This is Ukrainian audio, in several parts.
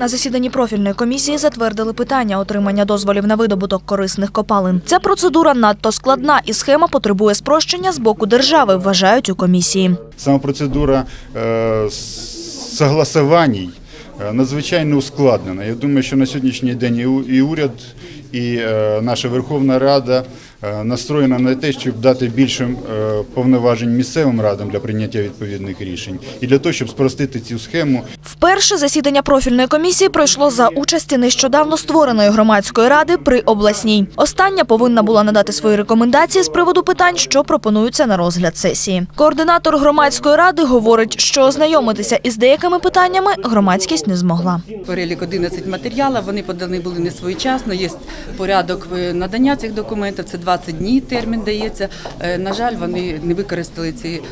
На засіданні профільної комісії затвердили питання отримання дозволів на видобуток корисних копалин. Ця процедура надто складна і схема потребує спрощення з боку держави, вважають у комісії. Сама процедура е, согласувань е, надзвичайно ускладнена. Я думаю, що на сьогоднішній день і уряд, і е, наша Верховна Рада е, настроєна на те, щоб дати більше повноважень місцевим радам для прийняття відповідних рішень, і для того, щоб спростити цю схему Вперше засідання профільної комісії пройшло за участі нещодавно створеної громадської ради при обласній. Остання повинна була надати свої рекомендації з приводу питань, що пропонуються на розгляд сесії. Координатор громадської ради говорить, що ознайомитися із деякими питаннями громадськість не змогла. Перелік 11 матеріалів, вони подані були не своєчасно. Є порядок надання цих документів, це 20 днів термін дається. Е, На жаль, вони не використали цей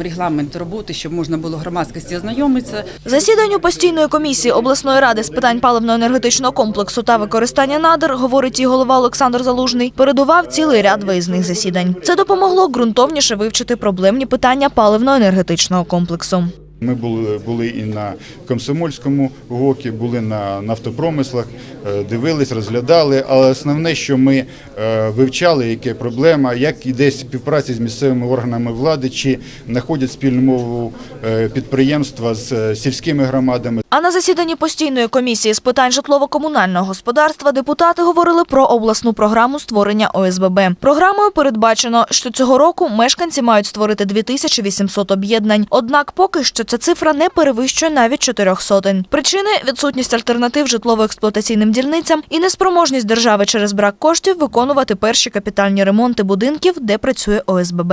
регламент роботи, щоб можна було громадськості ознайомитися. Засіданню постійної комісії обласної ради з питань паливно-енергетичного комплексу та використання надр, говорить її голова Олександр Залужний, передував цілий ряд виїзних засідань. Це допомогло ґрунтовніше вивчити проблемні питання паливно-енергетичного комплексу. Ми були, були і на комсомольському ГОКі, були на нафтопромислах, е, дивились, розглядали. Але основне, що ми е, вивчали, яке проблема, як іде співпраця з місцевими органами влади, чи знаходять спільну мову е, підприємства з сільськими громадами. А на засіданні постійної комісії з питань житлово-комунального господарства депутати говорили про обласну програму створення ОСББ. Програмою передбачено, що цього року мешканці мають створити 2800 об'єднань. Однак поки що ця цифра не перевищує навіть чотирьох сотень. Причини відсутність альтернатив житлово-експлуатаційним дільницям і неспроможність держави через брак коштів виконувати перші капітальні ремонти будинків, де працює ОСББ.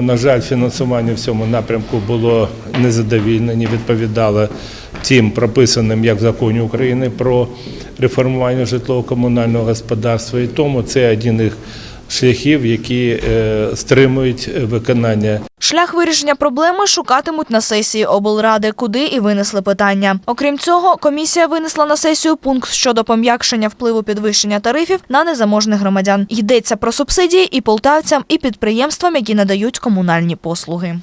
На жаль, фінансування в цьому напрямку було незадовільне, не відповідало тим прописаним як в законі України про реформування житлово-комунального господарства. І тому це один із шляхів, які е, стримують виконання Шлях вирішення проблеми шукатимуть на сесії облради, куди і винесли питання. Окрім цього, комісія винесла на сесію пункт щодо пом'якшення впливу підвищення тарифів на незаможних громадян. Йдеться про субсидії і полтавцям, і підприємствам, які надають комунальні послуги.